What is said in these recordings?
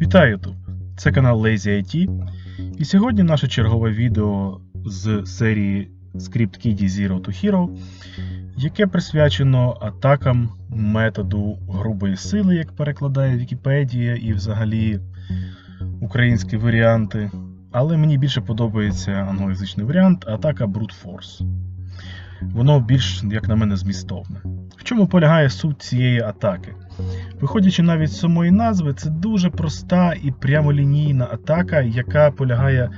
Вітаю YouTube! Це канал Lazy IT. І сьогодні наше чергове відео з серії Script Kiddie Zero to Hero, яке присвячено атакам методу грубої сили, як перекладає Вікіпедія і взагалі українські варіанти. Але мені більше подобається англоязичний варіант атака Brute Force. Воно більш, як на мене, змістовне. В чому полягає суть цієї атаки? Виходячи навіть з самої назви, це дуже проста і прямолінійна атака, яка полягає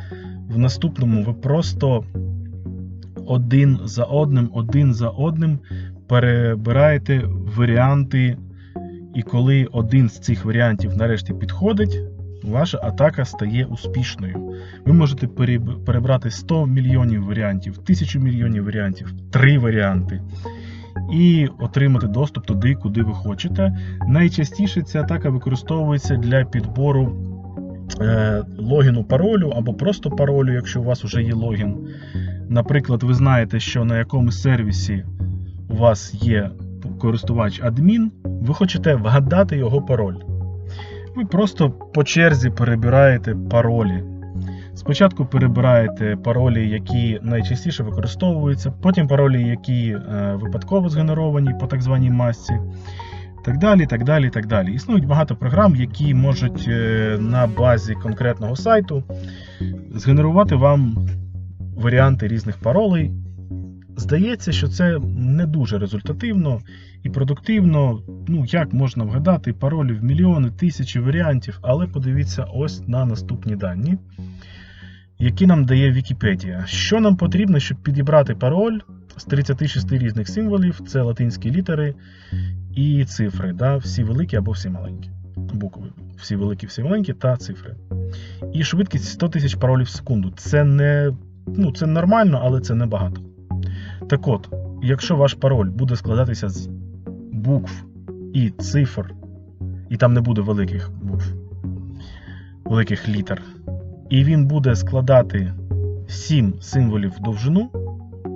в наступному. Ви просто один за одним, один за одним перебираєте варіанти, і коли один з цих варіантів нарешті підходить, ваша атака стає успішною. Ви можете переб- перебрати 100 мільйонів варіантів, 1000 мільйонів варіантів, 3 варіанти. І отримати доступ туди, куди ви хочете. Найчастіше ця атака використовується для підбору е, логіну паролю або просто паролю, якщо у вас вже є логін. Наприклад, ви знаєте, що на якомусь сервісі у вас є користувач адмін, ви хочете вгадати його пароль. Ви просто по черзі перебираєте паролі. Спочатку перебираєте паролі, які найчастіше використовуються, потім паролі, які е, випадково згенеровані по так званій масці. Так далі, так далі, так далі. Існують багато програм, які можуть е, на базі конкретного сайту згенерувати вам варіанти різних паролей. Здається, що це не дуже результативно і продуктивно. Ну, як можна вгадати паролів мільйони, тисячі варіантів, але подивіться ось на наступні дані які нам дає Вікіпедія. Що нам потрібно, щоб підібрати пароль з 36 різних символів, це латинські літери і цифри, да, всі великі або всі маленькі. Букви. Всі великі, всі маленькі та цифри. І швидкість 100 тисяч паролів в секунду. Це не ну, це нормально, але це не багато. Так от, якщо ваш пароль буде складатися з букв і цифр, і там не буде великих букв, великих літер, і він буде складати 7 символів довжину,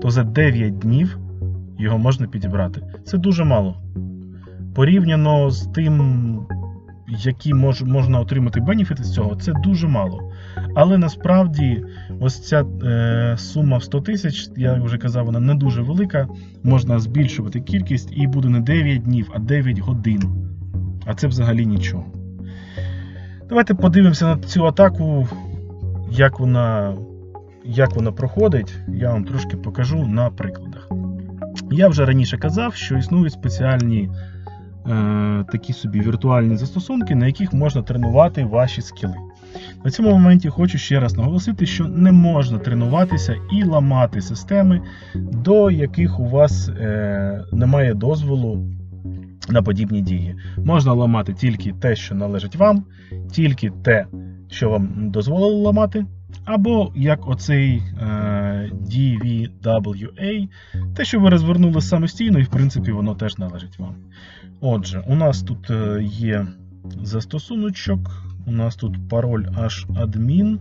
то за 9 днів його можна підібрати. Це дуже мало. Порівняно з тим, які мож, можна отримати бенефіти з цього, це дуже мало. Але насправді ось ця е, сума в 100 тисяч, я вже казав, вона не дуже велика. Можна збільшувати кількість і буде не 9 днів, а 9 годин. А це взагалі нічого. Давайте подивимося на цю атаку як вона, як вона проходить, я вам трошки покажу на прикладах. Я вже раніше казав, що існують спеціальні е, такі собі віртуальні застосунки, на яких можна тренувати ваші скіли. На цьому моменті хочу ще раз наголосити, що не можна тренуватися і ламати системи, до яких у вас е, немає дозволу на подібні дії. Можна ламати тільки те, що належить вам, тільки те, що вам дозволили ламати, або як оцей е, DVWA, те, що ви розвернули самостійно, і в принципі воно теж належить вам. Отже, у нас тут е, є застосуночок, у нас тут пароль admin,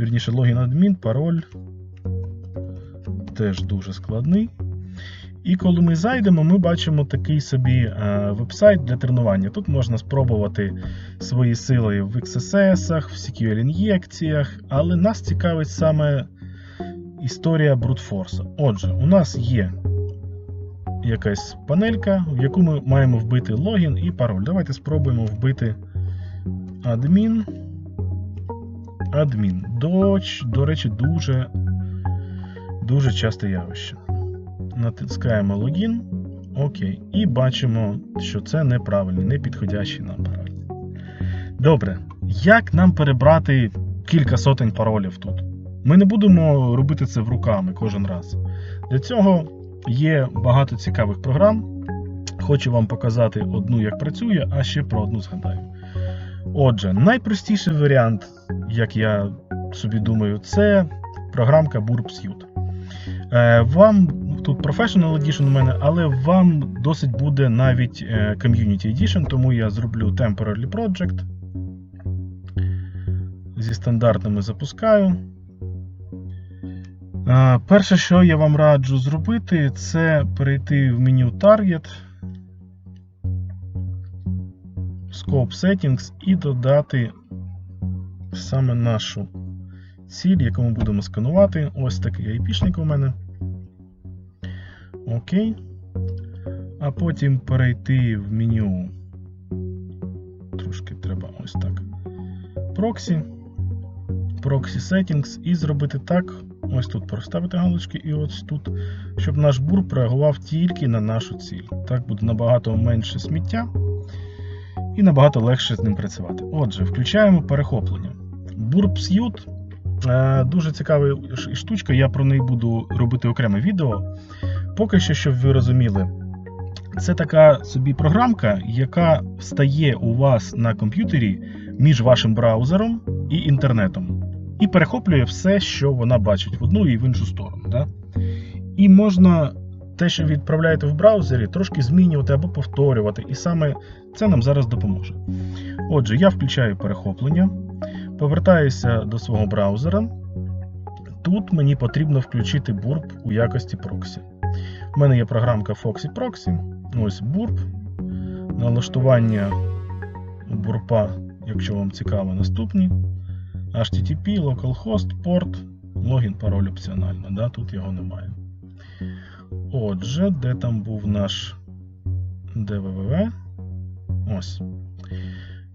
вірніше логін адмін, пароль теж дуже складний. І коли ми зайдемо, ми бачимо такий собі е, веб-сайт для тренування. Тут можна спробувати свої сили в XSS, в SQL-ін'єкціях, але нас цікавить саме історія Force. Отже, у нас є якась панелька, в яку ми маємо вбити логін і пароль. Давайте спробуємо вбити адмін. Адмін. До, до речі, дуже, дуже часте явище натискаємо логін. Окей. І бачимо, що це неправильний, не підходящий нам пароль. Добре. Як нам перебрати кілька сотень паролів тут? Ми не будемо робити це в руками кожен раз. Для цього є багато цікавих програм. Хочу вам показати одну, як працює, а ще про одну згадаю. Отже, найпростіший варіант, як я собі думаю, це програмка Burp Suite. Е, Вам тут Professional Edition у мене, але вам досить буде навіть е, Community Edition, тому я зроблю Temporary Project. Зі стандартними запускаю. Е, Перше, що я вам раджу зробити, це перейти в меню Target. Scope Settings і додати саме нашу ціль, яку ми будемо сканувати. Ось такий IP-шник у мене. Окей. А потім перейти в меню. Трошки треба ось так. Proxy. Proxy Settings і зробити так. Ось тут проставити галочки і ось тут, щоб наш бурп реагував тільки на нашу ціль. Так буде набагато менше сміття і набагато легше з ним працювати. Отже, включаємо перехоплення. Burp Suite е, дуже цікава штучка, я про неї буду робити окреме відео. Поки що, щоб ви розуміли, це така собі програмка, яка стає у вас на комп'ютері між вашим браузером і інтернетом. І перехоплює все, що вона бачить в одну і в іншу сторону. Да? І можна те, що відправляєте в браузері, трошки змінювати або повторювати. І саме це нам зараз допоможе. Отже, я включаю перехоплення, повертаюся до свого браузера. Тут мені потрібно включити бурп у якості проксі. У мене є програмка Foxy Proxy. Ось бурп. Налаштування бурпа, якщо вам цікаво, наступні. HTTP, localhost, порт, логін, пароль опціонально. Да? Тут його немає. Отже, де там був наш DVVV? Ось.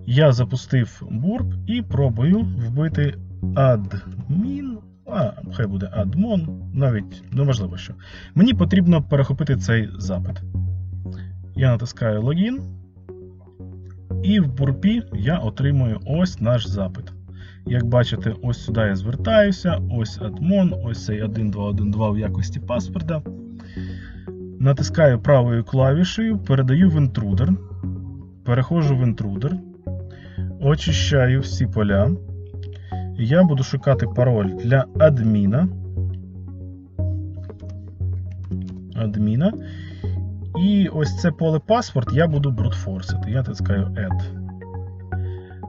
Я запустив бурп і пробую вбити admin. А, хай буде admon, навіть неважливо що. Мені потрібно перехопити цей запит. Я натискаю логін. І в бурпі я отримую ось наш запит. Як бачите, ось сюди я звертаюся, ось admon, ось цей 1212 в якості паспорта. Натискаю правою клавішею, передаю в інтрудер. Переходжу в інтрудер. Очищаю всі поля. Я буду шукати пароль для адміна. Адміна. І ось це поле паспорт я буду брутфорсити. Я натискаю Add.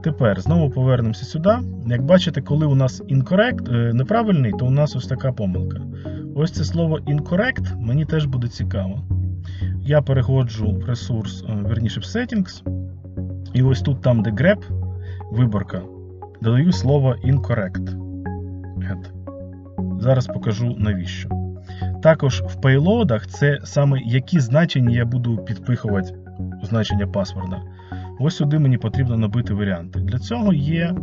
Тепер знову повернемося сюди. Як бачите, коли у нас incorrect, е, неправильний, то у нас ось така помилка. Ось це слово incorrect мені теж буде цікаво. Я переходжу в ресурс, е, верніше в settings. І ось тут, там, де grep, виборка, додаю слово incorrect. Add. Зараз покажу навіщо. Також в пейлодах це саме які значення я буду підпихувати у значення паспорта. Ось сюди мені потрібно набити варіанти. Для цього є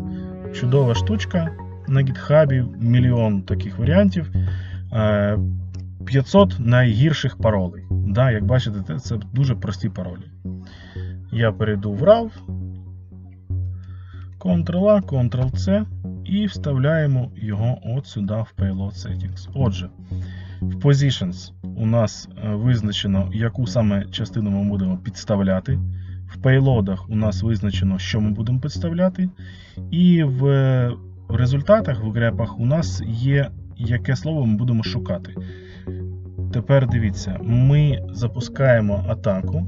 чудова штучка на GitHub, мільйон таких варіантів. Е, 500 найгірших паролей. Да, як бачите, це дуже прості паролі. Я перейду в RAW, Ctrl-A, Ctrl-C і вставляємо його от сюди в Payload Settings. Отже, в Positions у нас е, визначено, яку саме частину ми будемо підставляти. В пейлодах у нас визначено, що ми будемо підставляти. І в результатах, в грепах, у нас є яке слово ми будемо шукати. Тепер дивіться, ми запускаємо атаку.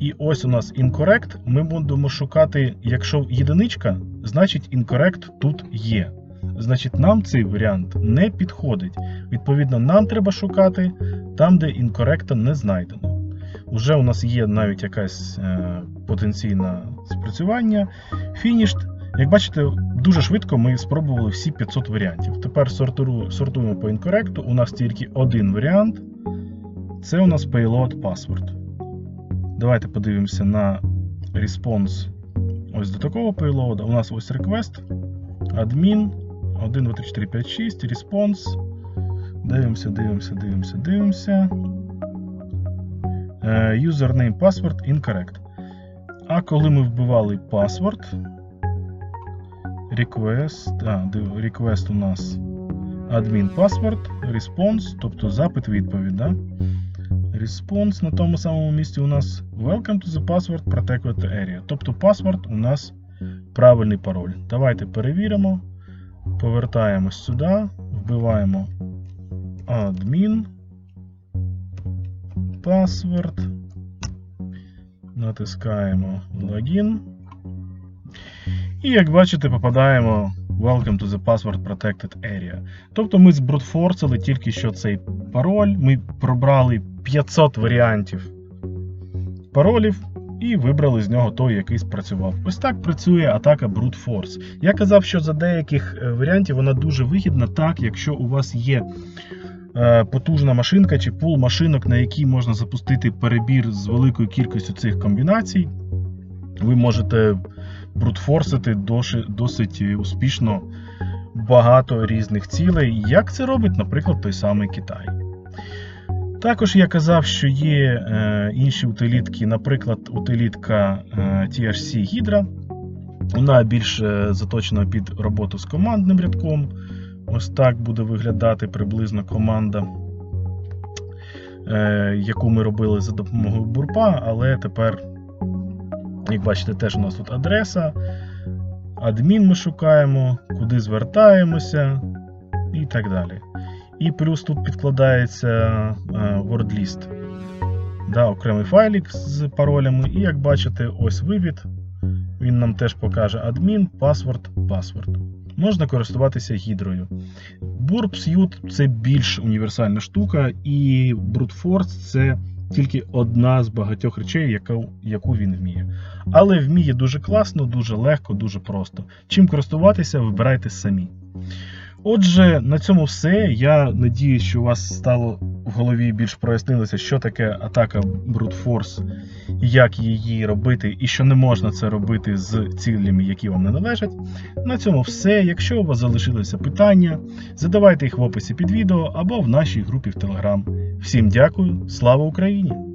І ось у нас incorrect. Ми будемо шукати, якщо єдиничка, значить incorrect тут є. Значить, нам цей варіант не підходить. Відповідно, нам треба шукати там, де incorrect не знайдено. Уже у нас є навіть якась е, потенційне спрацювання. Finished. Як бачите, дуже швидко ми спробували всі 500 варіантів. Тепер сортиру- сортуємо по інкоректу. У нас тільки один варіант. Це у нас payload password. Давайте подивимося на response ось до такого payload. У нас ось request, admin, 1, 2, 3, 4, 5, 6, response. Дивимося, дивимося, дивимося, дивимося. Username password incorrect. А коли ми вбивали password, request, а, request у нас admin password, response, тобто запит відповідь. Да? Response на тому самому місці у нас Welcome to the password protected area. Тобто паспорт у нас правильний пароль. Давайте перевіримо. Повертаємось сюди, вбиваємо admin password. Натискаємо логін. І як бачите, попадаємо Welcome to the Password Protected Area. Тобто ми збрутфорсили тільки що цей пароль. Ми пробрали 500 варіантів паролів і вибрали з нього той, який спрацював. Ось так працює атака Brute Force. Я казав, що за деяких е, варіантів вона дуже вигідна, так, якщо у вас є е, потужна машинка чи пул машинок, на якій можна запустити перебір з великою кількістю цих комбінацій, ви можете брутфорсити досить успішно багато різних цілей. Як це робить, наприклад, той самий Китай. Також я казав, що є е, інші утилітки, наприклад, утилітка е, THC Hydra. Вона більш е, заточена під роботу з командним рядком. Ось так буде виглядати приблизно команда, е, яку ми робили за допомогою бурпа, але тепер, як бачите, теж у нас тут адреса. Адмін ми шукаємо, куди звертаємося і так далі. І плюс тут підкладається е, WordList. Да, окремий файлик з паролями. І як бачите, ось вивід. Він нам теж покаже адмін, паспорт, паспорт. Можна користуватися гідрою. Burp Suite це більш універсальна штука, і Brute Force це тільки одна з багатьох речей, яку, яку він вміє. Але вміє дуже класно, дуже легко, дуже просто. Чим користуватися, вибирайте самі. Отже, на цьому все. Я надіюсь, що у вас стало в голові більш прояснилося, що таке атака Force, як її робити, і що не можна це робити з цілями, які вам не належать. На цьому все. Якщо у вас залишилися питання, задавайте їх в описі під відео або в нашій групі в Telegram. Всім дякую, слава Україні!